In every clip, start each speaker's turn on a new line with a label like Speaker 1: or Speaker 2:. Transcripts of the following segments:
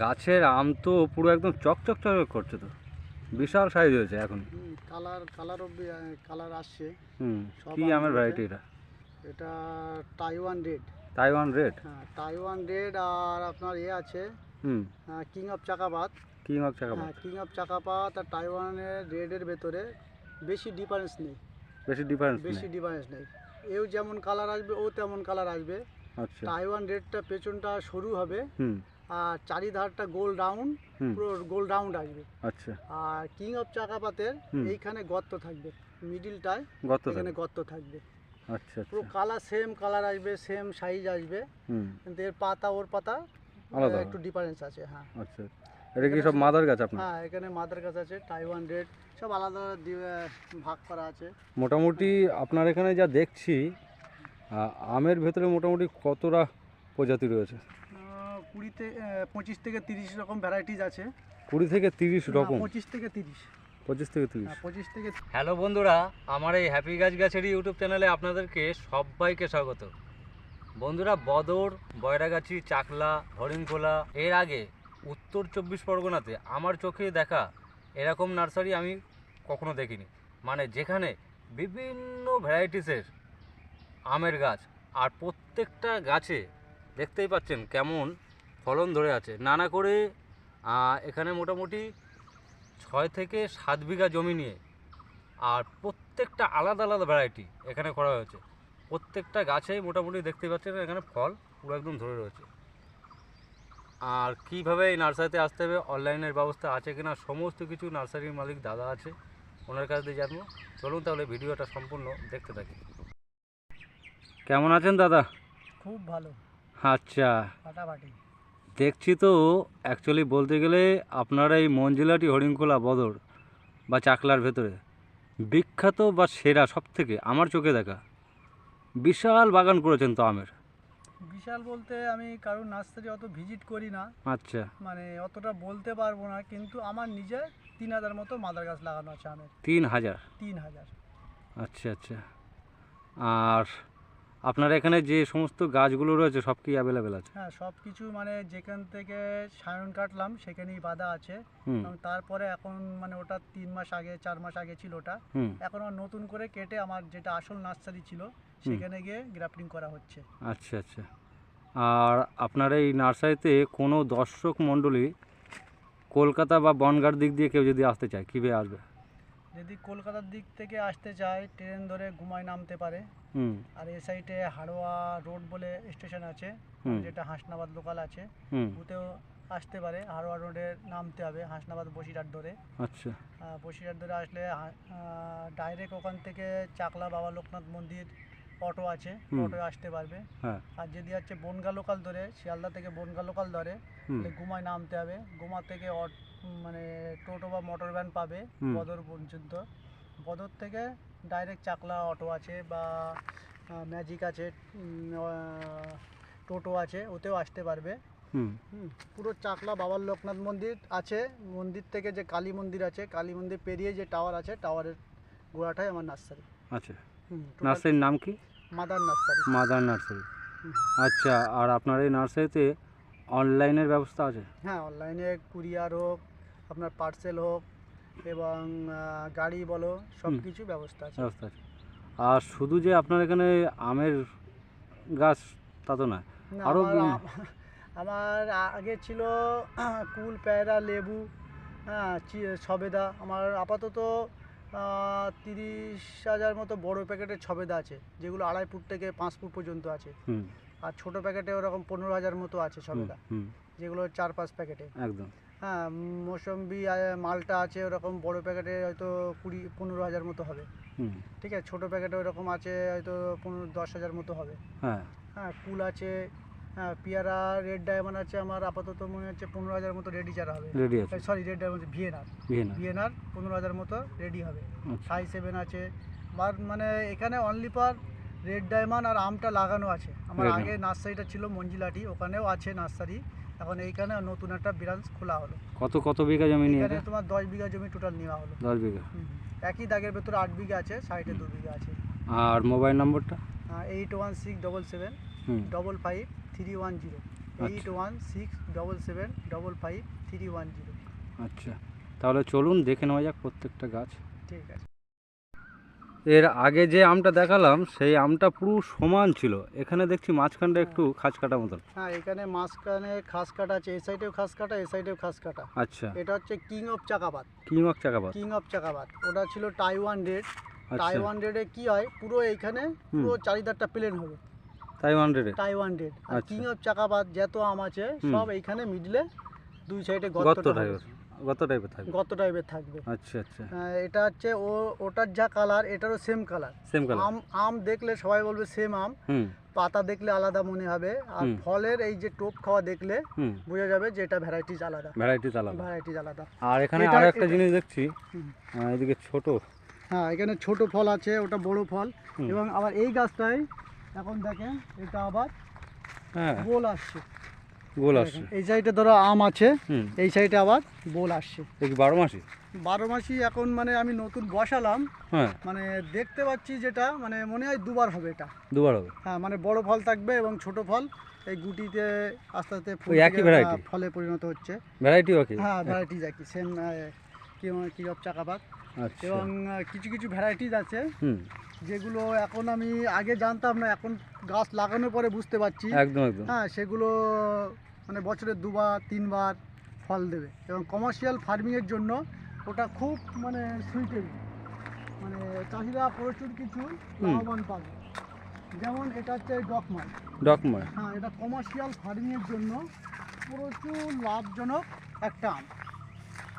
Speaker 1: গাছের আম তো পুরো একদম চকচক চকচক করছে তো। বিশাল সাইজ হয়েছে এখন।
Speaker 2: কালার কালার কালার আসছে।
Speaker 1: হুম কি
Speaker 2: আম
Speaker 1: আমের। ভ্যারাইটি এটা?
Speaker 2: এটা টাইওয়ান রেড
Speaker 1: তাইওয়ান রেড
Speaker 2: হ্যাঁ টাইওয়ান রেড আর আপনার এ আছে।
Speaker 1: হুম।
Speaker 2: কিং অফ চাকাবাদ
Speaker 1: কিং অফ চাকা
Speaker 2: হ্যাঁ কিং অফ চাকাপাত আর টাইওয়ানের রেডের ভেতরে বেশি ডিফারেন্স নেই।
Speaker 1: বেশি ডিফারেন্স
Speaker 2: বেশি ডিফারেন্স নেই। এও যেমন কালার আসবে ও তেমন কালার আসবে।
Speaker 1: আচ্ছা।
Speaker 2: টাইওয়ান রেডটা পেছনটা সরু হবে।
Speaker 1: হুম।
Speaker 2: চারিধারটা গোল রাউন্ড পুরো গোল রাউন্ড আসবে।
Speaker 1: আচ্ছা।
Speaker 2: আর কিং অফ চাকাপাতের এইখানে গর্ত থাকবে। মিডিলটায়
Speaker 1: গত
Speaker 2: এখানে গর্ত থাকবে।
Speaker 1: আচ্ছা
Speaker 2: পুরো
Speaker 1: আচ্ছা
Speaker 2: কালার সেম কালার আসবে সেম সাইজ আসবে। কিন্তু এর পাতা ওর পাতা
Speaker 1: আলাদা।
Speaker 2: একটু ডিফারেন্স আছে হ্যাঁ।
Speaker 1: আচ্ছা এটা কি সব মাদার গাছ আপনার?
Speaker 2: হ্যাঁ এখানে মাদার গাছ আছে টাইওয়ান রেড সব আলাদা দি- ভাগ করা আছে।
Speaker 1: মোটামুটি আপনার এখানে যা দেখছি আমের ভেতরে মোটামুটি কতটা প্রজাতি রয়েছে?
Speaker 2: কুড়িতে পঁচিশ থেকে তিরিশ রকম ভ্যারাইটিস আছে।
Speaker 1: কুড়ি থেকে তিরিশ রকম?
Speaker 2: পঁচিশ থেকে তিরিশ।
Speaker 1: পঁচিশ থেকে তিরিশ?
Speaker 2: হ্যাঁ পঁচিশ থেকে
Speaker 1: হ্যালো বন্ধুরা আমার এই হ্যাপি গাছ গাছের ইউটিউব চ্যানেলে আপনাদেরকে সবাইকে স্বাগত। বন্ধুরা বদর বয়রাগাছি চাকলা হরিণখোলা এর আগে উত্তর চব্বিশ পরগনাতে আমার চোখে দেখা এরকম নার্সারি আমি কখনো দেখিনি। মানে যেখানে বিভিন্ন ভ্যারাইটিসের আমের গাছ আর প্রত্যেকটা গাছে দেখতেই পাচ্ছেন কেমন ফলন ধরে আছে। নানা করে এখানে মোটামুটি ছয় থেকে সাত বিঘা জমি নিয়ে আর প্রত্যেকটা আলাদা আলাদা ভ্যারাইটি এখানে করা হয়েছে। প্রত্যেকটা গাছেই মোটামুটি দেখতে পাচ্ছেন এখানে ফল পুরো একদম ধরে রয়েছে। আর কীভাবে এই নার্সারিতে আসতে হবে অনলাইনের ব্যবস্থা আছে কিনা সমস্ত কিছু নার্সারির মালিক দাদা আছে ওনার কাছ দিয়ে জানব। চলুন তাহলে ভিডিওটা সম্পূর্ণ দেখতে থাকি। কেমন আছেন দাদা?
Speaker 2: খুব ভালো।
Speaker 1: আচ্ছা।
Speaker 2: ফাটাফাটি।
Speaker 1: দেখছি তো অ্যাকচুয়ালি বলতে গেলে আপনার এই মঞ্জিলাটি হরিণখোলা বদর বা চাকলার ভেতরে। বিখ্যাত বা সেরা সব থেকে আমার চোখে দেখা। বিশাল বাগান করেছেন তো আমের।
Speaker 2: বিশাল বলতে আমি কারোর নার্সারি অত ভিজিট করি না।
Speaker 1: আচ্ছা।
Speaker 2: মানে অতটা বলতে পারব না কিন্তু আমার নিজের তিন হাজার মতো মাদার গাছ লাগানো আছে আমের।
Speaker 1: তিন হাজার?
Speaker 2: তিন হাজার।
Speaker 1: আচ্ছা আচ্ছা। আর আপনার এখানে যে সমস্ত গাছগুলো রয়েছে সব কি অ্যাভেলেবেল আছে?
Speaker 2: হ্যাঁ সব কিছু মানে যেখান থেকে সায়ন কাটলাম সেখানেই বাঁধা আছে। এবং তারপরে এখন মানে ওটা তিন মাস আগে চার মাস আগে ছিল ওটা। এখন নতুন করে কেটে আমার যেটা আসল নার্সারি ছিল সেখানে গিয়ে গ্রাফটিং করা হচ্ছে।
Speaker 1: আচ্ছা আচ্ছা। আর আপনার এই নার্সারিতে কোনো দর্শক মণ্ডলী কলকাতা বা বনগাঁর দিক দিয়ে কেউ যদি আসতে চায় কীভাবে আসবে?
Speaker 2: যদি কলকাতার দিক থেকে আসতে চায় ট্রেন ধরে ঘুমায় নামতে পারে। আর এ সাইডে হাড়োয়া রোড বলে স্টেশন আছে যেটা হাসনাবাদ লোকাল আছে ওতেও আসতে পারে। হাড়োয়া রোডে নামতে হবে হাসনাবাদ বসিরহাট ধরে।
Speaker 1: আচ্ছা।
Speaker 2: বসিরহাট ধরে আসলে ডাইরেক্ট ওখান থেকে চাকলা বাবা লোকনাথ মন্দির অটো আছে। অটো আসতে পারবে।
Speaker 1: হ্যাঁ।
Speaker 2: আর যদি হচ্ছে বনগা লোকাল ধরে শিয়ালদা থেকে বনগা লোকাল ধরে গুমায় নামতে হবে। গুমা থেকে অট- মানে টোটো বা মোটর ভ্যান পাবে বদর পর্যন্ত। বদর থেকে ডাইরেক্ট চাকলা অটো আছে বা ম্যাজিক আছে টোটো আছে ওতেও আসতে পারবে। পুরো চাকলা বাবার লোকনাথ মন্দির আছে। মন্দির থেকে যে কালী মন্দির আছে কালী মন্দির পেরিয়ে যে টাওয়ার আছে টাওয়ারের গোড়াটাই আমার নার্সারি।
Speaker 1: আচ্ছা। নার্সারির নাম কি?
Speaker 2: Mother nursery.
Speaker 1: Mother nursery. আচ্ছা আর আপনার এই নার্সারিতে অনলাইনের ব্যবস্থা আছে?
Speaker 2: হ্যাঁ অনলাইনে কুরিয়ার হোক আপনার পার্সেল হোক এবং গাড়ি বলো সব কিছু ব্যবস্থা আছে।
Speaker 1: ব্যবস্থা আছে। আর শুধু যে আপনার এখানে আমের গাছ তা তো না
Speaker 2: না,
Speaker 1: আরও
Speaker 2: আমার আগে ছিল কুল পেয়ারা লেবু হ্যাঁ সবেদা। আমার আপাতত তিরিশ হাজার মতো বড় প্যাকেটের ছবেদা আছে যেগুলো আড়াই ফুট থেকে পাঁচ ফুট পর্যন্ত আছে। আর ছোট প্যাকেটে ওরকম পনেরো হাজার মতো আছে ছবেদা যেগুলো চার পাঁচ প্যাকেটে।
Speaker 1: একদম।
Speaker 2: হ্যাঁ মৌসম্বি মালটা আছে ওরকম বড় প্যাকেটে হয়তো কুড়ি পনেরো হাজার মতো হবে। ঠিক আছে ছোটো প্যাকেটে ওরকম আছে হয়তো পনেরো দশ হাজার মতো হবে।
Speaker 1: হ্যাঁ।
Speaker 2: হ্যাঁ কুল আছে হ্যাঁ পেয়ারা রেড ডায়মন্ড আছে আমার আপাতত মনে হচ্ছে পনেরো হাজার মতো রেডি চারা হবে।
Speaker 1: রেডি আছে।
Speaker 2: সরি রেড ডায়মন্ড ভিএনআর
Speaker 1: ভিয়েনা
Speaker 2: ভিএনআর পনেরো হাজার মতো রেডি হবে। সাই সেভেন আছে। বার মানে এখানে অনলি পার রেড ডায়মন্ড আর আমটা লাগানো আছে। আমার আগে নার্সারিটা ছিল মঞ্জিলাটি ওখানেও আছে নার্সারি। এখন এইখানে নতুন একটা ব্রাঞ্চ খোলা হলো।
Speaker 1: কত কত বিঘা জমি নিয়ে
Speaker 2: এখানে তোমার দশ বিঘা জমি টোটাল নেওয়া হলো।
Speaker 1: দশ বিঘা।
Speaker 2: একই দাগের ভেতরে আট বিঘা আছে সাইডে দু বিঘা আছে।
Speaker 1: আর মোবাইল নম্বরটা?
Speaker 2: Eight one six double seven double five three one zero eight one six double seven double five three one zero
Speaker 1: আচ্ছা। তাহলে চলুন দেখে নেওয়া যাক প্রত্যেকটা গাছ।
Speaker 2: ঠিক আছে।
Speaker 1: এর আগে যে আমটা দেখালাম সেই আমটা পুরো সমান ছিল। এখানে দেখছি মাঝখানটা একটু খাঁচ কাটা মতন।
Speaker 2: হ্যাঁ এখানে মাঝখানে খাস কাটা আছে এই সাইডেও খাস কাটা এই সাইডেও খাস কাটা
Speaker 1: আচ্ছা।
Speaker 2: এটা হচ্ছে king of চাকাবাদ
Speaker 1: king of চাকাবাদ
Speaker 2: king of চাকাবাদ ওটা ছিল টাইওয়ান রেড টাইওয়ান রেডে কি হয় পুরো এইখানে পুরো চারিদারটা প্লেন হবে।
Speaker 1: তাই হান্ড্রেডে
Speaker 2: টাইওয়ান রেড আর। কিং অফ চাকাবাদ যত আম আছে সব এইখানে মিডলে দুই সাইডে গর্ত
Speaker 1: টাইপের গত টাইপের থাকবে?
Speaker 2: গত টাইপের থাকবে।
Speaker 1: আচ্ছা আচ্ছা।
Speaker 2: আহ, এটা হচ্ছে ও ওটার যা কালার এটারও সেম কালার
Speaker 1: সেম কালার
Speaker 2: আম আম দেখলে সবাই বলবে সেম আম। পাতা দেখলে আলাদা মনে হবে। আর ফলের এই যে টোপ খাওয়া দেখলে বোঝা যাবে যে এটা ভ্যারাইটিস আলাদা।
Speaker 1: ভ্যারাইটিস আলাদা।
Speaker 2: ভ্যারাইটিস আলাদা।
Speaker 1: আর এখানে
Speaker 2: এটা-
Speaker 1: একটা জিনিস দেখছি। এদিকে ছোট।
Speaker 2: হ্যাঁ এখানে ছোট ফল আছে ওটা বড় ফল। এবং আবার এই গাছটাই এখন দেখেন এটা আবার
Speaker 1: হ্যাঁ।
Speaker 2: বোল আসছে।
Speaker 1: গোল আসছে।
Speaker 2: এই সাইডে ধরো আম আছে এই সাইডে আবার গোল আসছে।
Speaker 1: বারো মাসি?
Speaker 2: বারো মাসি এখন মানে আমি নতুন বসালাম।
Speaker 1: হ্যাঁ।
Speaker 2: মানে দেখতে পাচ্ছি যেটা মানে মনে হয় দুবার হবে এটা।
Speaker 1: দুবার হবে?
Speaker 2: হ্যাঁ মানে বড় ফল থাকবে এবং ছোট ফল। এই গুটিতে আস্তে আস্তে
Speaker 1: একই
Speaker 2: ফলে পরিণত হচ্ছে।
Speaker 1: ভ্যারাইটি
Speaker 2: হ্যাঁ ভ্যারাইটিস একই সেম কি কি অফ চাকাপাত
Speaker 1: আচ্ছা।
Speaker 2: এবং কিছু কিছু ভ্যারাইটিস আছে। যেগুলো এখন আমি আগে জানতাম না এখন গাছ লাগানোর পরে বুঝতে পারছি।
Speaker 1: একদম একদম।
Speaker 2: হ্যাঁ সেগুলো মানে বছরে দুবার তিনবার ফল দেবে। এবং কমার্শিয়াল ফার্মিংয়ের জন্য ওটা খুব মানে সুইটেবল মানে চাষিরা প্রচুর কিছু লাভবান পাবে। যেমন এটা হচ্ছে ডকমাই
Speaker 1: ডকমার
Speaker 2: হ্যাঁ এটা কমার্শিয়াল ফার্মিংয়ের জন্য প্রচুর লাভজনক একটা আম।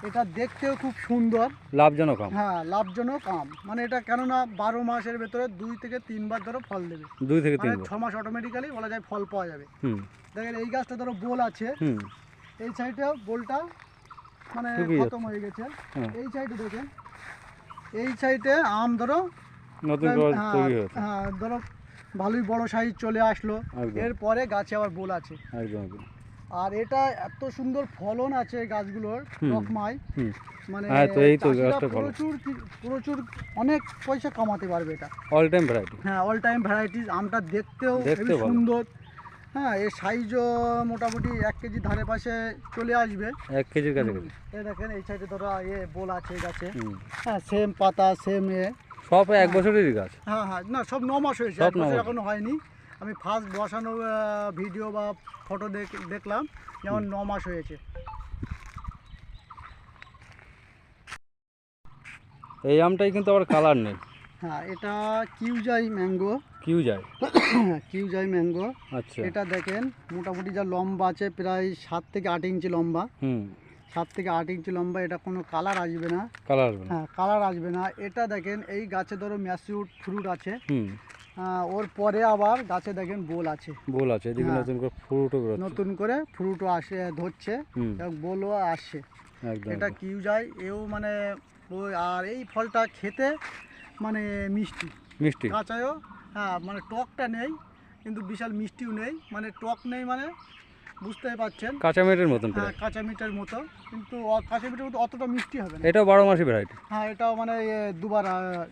Speaker 2: এটা দেখতেও খুব সুন্দর।
Speaker 1: লাভজনক আম।
Speaker 2: হ্যাঁ লাভজনক আম। মানে এটা কেননা বারো মাসের ভেতরে দুই থেকে তিনবার ধরো ফল দেবে।
Speaker 1: দুই থেকে
Speaker 2: মানে
Speaker 1: তিনবার।
Speaker 2: ছ মাস অটোমেটিক্যালি বলা যায় ফল পাওয়া যাবে। দেখেন এই গাছটা ধরো বোল আছে। এই সাইডে বোলটা মানে খতম হয়ে গেছে।
Speaker 1: হ্যাঁ।
Speaker 2: এই সাইডে দেখেন এই সাইডে আম ধরো
Speaker 1: নতুন
Speaker 2: হ্যাঁ, হ্যাঁ ধরো ভালোই বড় সাইজ চলে আসলো। এরপরে গাছে আবার বোল আছে।
Speaker 1: একদম।
Speaker 2: আর এটা এত সুন্দর ফলন আছে গাছগুলোর
Speaker 1: হুম।
Speaker 2: টকমাই মানে
Speaker 1: হ্যাঁ, তো এই তো গাছটা।
Speaker 2: প্রচুর প্রচুর অনেক পয়সা কামাতে পারবে এটা।
Speaker 1: অল টাইম ভ্যারাইটি
Speaker 2: হ্যাঁ অল টাইম ভ্যারাইটিস আমটা দেখতেও
Speaker 1: ভালো।
Speaker 2: সুন্দর। হ্যাঁ এর সাইজও মোটামুটি এক কেজি ধারে পাশে চলে আসবে।
Speaker 1: এক কেজি
Speaker 2: এই দেখেন এই সাইডে ধরো এ বোল আছে গাছে। হ্যাঁ সেম পাতা সেম এ।
Speaker 1: সব এক বছরেরই গাছ।
Speaker 2: হ্যাঁ হ্যাঁ না সব ন মাস হয়েছে এক বছর। এখনও হয়নি। আমি ফার্স্ট বসানো ভিডিও বা ফটো দেখলাম যেমন ন মাস হয়েছে।
Speaker 1: এই আমটাই কিন্তু আবার কালার নেই।
Speaker 2: হ্যাঁ এটা কিউজাই ম্যাঙ্গো
Speaker 1: কিউ যায়
Speaker 2: কিউজাই ম্যাঙ্গো
Speaker 1: আচ্ছা।
Speaker 2: এটা দেখেন মোটামুটি যা লম্বা আছে প্রায় সাত থেকে আট ইঞ্চি লম্বা।
Speaker 1: হুম।
Speaker 2: সাত থেকে আট ইঞ্চি লম্বা এটা কোনো কালার আসবে না।
Speaker 1: কালার আসবে না।
Speaker 2: হ্যাঁ কালার আসবে না। এটা দেখেন এই গাছে ধরো ম্যাসিউড ফ্রুট আছে। ওর পরে আবার গাছে দেখেন বোল আছে।
Speaker 1: বল আছে এদিকে
Speaker 2: হ্যাঁ।
Speaker 1: নতুন করে ফ্রুটও বেরোচ্ছে।
Speaker 2: নতুন করে ফ্রুটও আসে ধরছে এবং বোলও
Speaker 1: একদম
Speaker 2: এটা। কিউ যায় এও মানে ওই আর এই ফলটা খেতে মানে মিষ্টি।
Speaker 1: মিষ্টি?
Speaker 2: কাঁচায়ও হ্যাঁ মানে টকটা নেই কিন্তু বিশাল মিষ্টিও নেই মানে টক নেই মানে বুঝতেই পারছেন।
Speaker 1: কাঁচা মেটের মতন
Speaker 2: হ্যাঁ কাঁচা মিটার মতো কিন্তু কাঁচা মিটার মতো অতটা মিষ্টি হবে না।
Speaker 1: এটাও বারো মাসি ভ্যারাইটি?
Speaker 2: হ্যাঁ এটাও মানে দুবার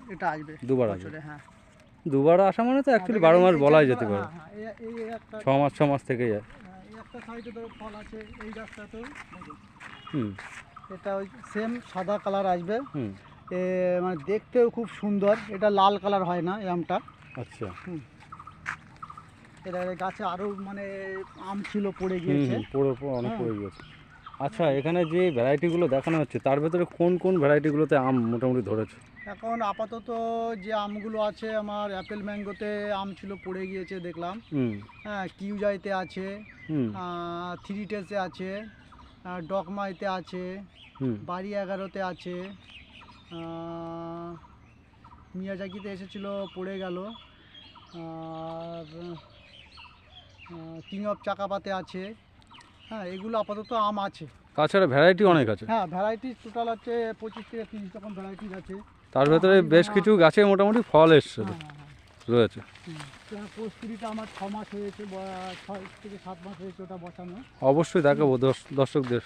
Speaker 2: এটা আসবে
Speaker 1: দুবার আসবে।
Speaker 2: হ্যাঁ।
Speaker 1: দুবার আসা মানে তো অ্যাকচুয়ালি বারো মাস বলাই যেতে পারে।
Speaker 2: হ্যাঁ, হ্যাঁ,
Speaker 1: ছ মাস ছ মাস থেকে যায়
Speaker 2: হ্যাঁ, একটা সাইডে ধরো ফল আছে এই গাছটাতেও
Speaker 1: হুম।
Speaker 2: এটা ওই সেম সাদা কালার আসবে।
Speaker 1: হুম।
Speaker 2: এ, মানে দেখতেও খুব সুন্দর। এটা লাল কালার হয় না আমটা।
Speaker 1: আচ্ছা।
Speaker 2: এটা গাছে আরও মানে আম ছিল পড়ে গিয়েছে।
Speaker 1: পুরো অনেক। পড়ে গিয়েছে। আচ্ছা এখানে যে ভ্যারাইটিগুলো দেখানো হচ্ছে তার ভেতরে কোন কোন ভ্যারাইটিগুলোতে আম মোটামুটি ধরেছে?
Speaker 2: এখন আপাতত যে আমগুলো আছে আমার অ্যাপেল ম্যাঙ্গোতে আম ছিল পড়ে গিয়েছে দেখলাম। হ্যাঁ কিউজাইতে আছে থ্রি টেসে আছে ডকমাইতে আছে বাড়ি এগারোতে আছে মিয়াজাকিতে এসেছিল পড়ে গেল। আর কিং অফ চাকাপাতে আছে। হ্যাঁ এগুলো আপাতত আম আছে।
Speaker 1: তাছাড়া ভ্যারাইটি অনেক আছে।
Speaker 2: হ্যাঁ ভ্যারাইটি টোটাল হচ্ছে পঁচিশ থেকে তিরিশ রকম ভ্যারাইটিস আছে।
Speaker 1: তার ভেতরে বেশ কিছু গাছে মোটামুটি ফল এসছে
Speaker 2: হ্যাঁ হ্যাঁ। হ্যাঁ
Speaker 1: রয়েছে।
Speaker 2: হুম। আমার ছ মাস হয়েছে ছয় থেকে সাত মাস হয়েছে ওটা বসানো।
Speaker 1: অবশ্যই দেখাবো দর্শ- দর্শকদের।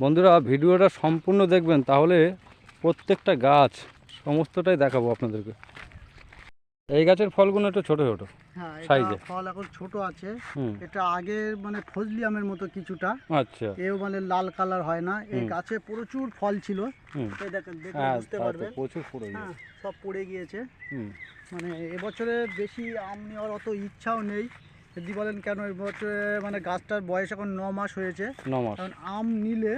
Speaker 1: বন্ধুরা ভিডিওটা সম্পূর্ণ দেখবেন তাহলে প্রত্যেকটা গাছ সমস্তটাই দেখাবো আপনাদেরকে। এই গাছের ফলগুলো একটু ছোট ছোট
Speaker 2: হ্যাঁ
Speaker 1: Size
Speaker 2: ফল এখন ছোট আছে। এটা আগের মানে ফজলি আমের মতো কিছুটা
Speaker 1: আচ্ছা।
Speaker 2: এও মানে লাল কালার হয় না। এই গাছে প্রচুর ফল ছিল। এই দেখেন দেখে
Speaker 1: হ্যাঁ
Speaker 2: বুঝতে পারবেন।
Speaker 1: প্রচুর পড়ে
Speaker 2: হ্যাঁ
Speaker 1: গেছে
Speaker 2: সব পড়ে গিয়েছে। মানে এবছরে বেশি আম নেওয়ার অত ইচ্ছাও নেই। যদি বলেন কেন এবছরে মানে গাছটার বয়স এখন ন মাস হয়েছে। কারণ আম নিলে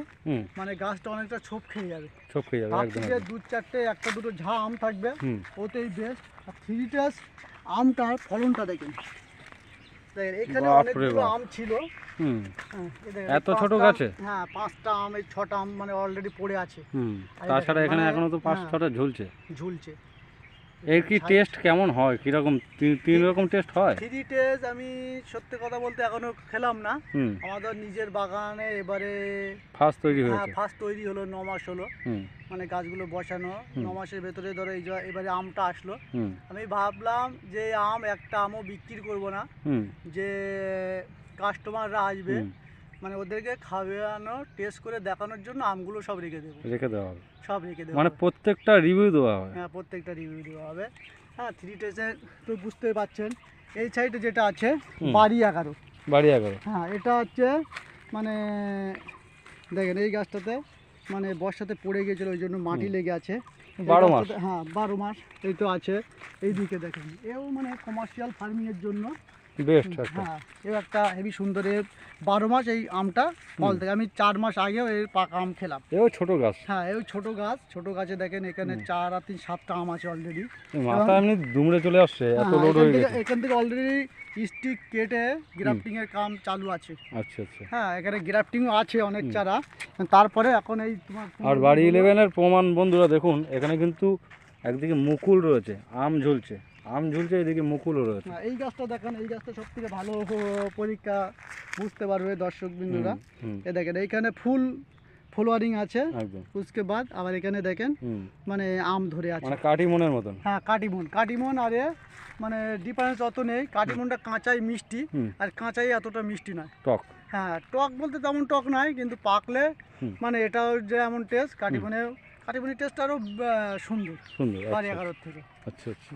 Speaker 2: মানে গাছটা অনেকটা ছোপ খেয়ে যাবে।
Speaker 1: সব খেয়ে যাবে।
Speaker 2: দু চারটে একটা দুটো ঝা আম থাকবে। ওতেই বেস্ট আর থ্রি টেস আমটার ফলনটা দেখেন। দেখেন এখানে অনেকগুলো আম ছিল।
Speaker 1: হুম।
Speaker 2: হ্যাঁ,
Speaker 1: এত ছোট গাছে?
Speaker 2: হ্যাঁ পাঁচটা আম এই ছটা আম মানে অলরেডি পড়ে আছে।
Speaker 1: হুম তাছাড়া এখানে
Speaker 2: মানে-
Speaker 1: এখনও তো পাঁচ
Speaker 2: হ্যাঁ।
Speaker 1: ছটা ঝুলছে।
Speaker 2: ঝুলছে।
Speaker 1: এর কি টেস্ট কেমন হয়? কীরকম তিন- তিন রকম টেস্ট হয়?
Speaker 2: থ্রি টেস আমি সত্যি কথা বলতে এখনও খেলাম না। আমাদের নিজের বাগানে এবারে
Speaker 1: ফার্স্ট তৈরি
Speaker 2: হ্যাঁ
Speaker 1: হয়েছে।
Speaker 2: ফার্স্ট তৈরি হলো ন মাস হলো। মানে গাছগুলো বসানো। ন মাসের ভেতরে ধরো এই এবারে আমটা আসলো। আমি ভাবলাম যে আম একটা আমও বিক্রি করব না। যে কাস্টমাররা আসবে। মানে ওদেরকে খাওয়ানো টেস্ট করে দেখানোর জন্য আমগুলো সব রেখে দেবো।
Speaker 1: রেখে দেওয়া হবে।
Speaker 2: সব রেখে দেবো।
Speaker 1: মানে প্রত্যেকটা রিভিউ দেওয়া হবে।
Speaker 2: হ্যাঁ প্রত্যেকটা রিভিউ দেওয়া হবে। হ্যাঁ থ্রি টেসে তো বুঝতেই পারছেন। এই সাইডে যেটা আছে বাড়ি এগারো।
Speaker 1: বাড়ি এগারো।
Speaker 2: হ্যাঁ এটা হচ্ছে মানে দেখেন এই গাছটাতে মানে বর্ষাতে পড়ে গিয়েছিল ওই জন্য মাটি লেগে আছে।
Speaker 1: বারো মাস।
Speaker 2: হ্যাঁ বারো মাস এই তো আছে। এই দিকে দেখেন এও মানে কমার্শিয়াল ফার্মিংয়ের জন্য
Speaker 1: বেস্ট
Speaker 2: হ্যাঁ এও একটা হেভি সুন্দরের বারো মাস এই আমটা ফল থেকে। আমি চার মাস আগেও এই পাকা আম খেলাম।
Speaker 1: এও ছোট গাছ।
Speaker 2: হ্যাঁ এই ছোট গাছ। ছোট গাছে দেখেন এখানে। চার আর তিন সাতটা আম আছে অলরেডি
Speaker 1: মাথা এমনি দুমড়ে চলে আসছে এত লোড হয়ে গেছে।
Speaker 2: এখান থেকে অলরেডি স্টিক কেটে গ্রাফটিং এর কাম চালু আছে।
Speaker 1: আচ্ছা আচ্ছা।
Speaker 2: হ্যাঁ এখানে গ্রাফটিংও আছে অনেক চারা। তারপরে এখন এই তোমার
Speaker 1: আর বাড়ি ইলেভেনের প্রমাণ বন্ধুরা দেখুন এখানে কিন্তু একদিকে মুকুল রয়েছে আম ঝুলছে। আম ঝুলছে এদিকে মুকুলও রয়েছে।
Speaker 2: এই গাছটা দেখেন এই গাছটা সব থেকে ভালো পরীক্ষা বুঝতে পারবে দর্শক বিন্দুরা। এ দেখেন এইখানে ফুল ফলোয়ারিং আছে উসকে বাদ আবার এখানে দেখেন মানে আম ধরে আছে।
Speaker 1: মানে কাঠি মনের মতন।
Speaker 2: হ্যাঁ কাটিমন কাটিমন আর মানে ডিফারেন্স অত নেই। কাটিমনটা কাঁচাই মিষ্টি আর কাঁচাই এতটা মিষ্টি নয়।
Speaker 1: টক।
Speaker 2: হ্যাঁ টক বলতে তেমন টক নয় কিন্তু পাকলে মানে এটাও যে এমন টেস্ট কাটিমনে কাটিমনের টেস্ট আরও সুন্দর।
Speaker 1: সুন্দর
Speaker 2: বাড়ি
Speaker 1: আচ্ছা
Speaker 2: এগারোর থেকে।
Speaker 1: আচ্ছা আচ্ছা।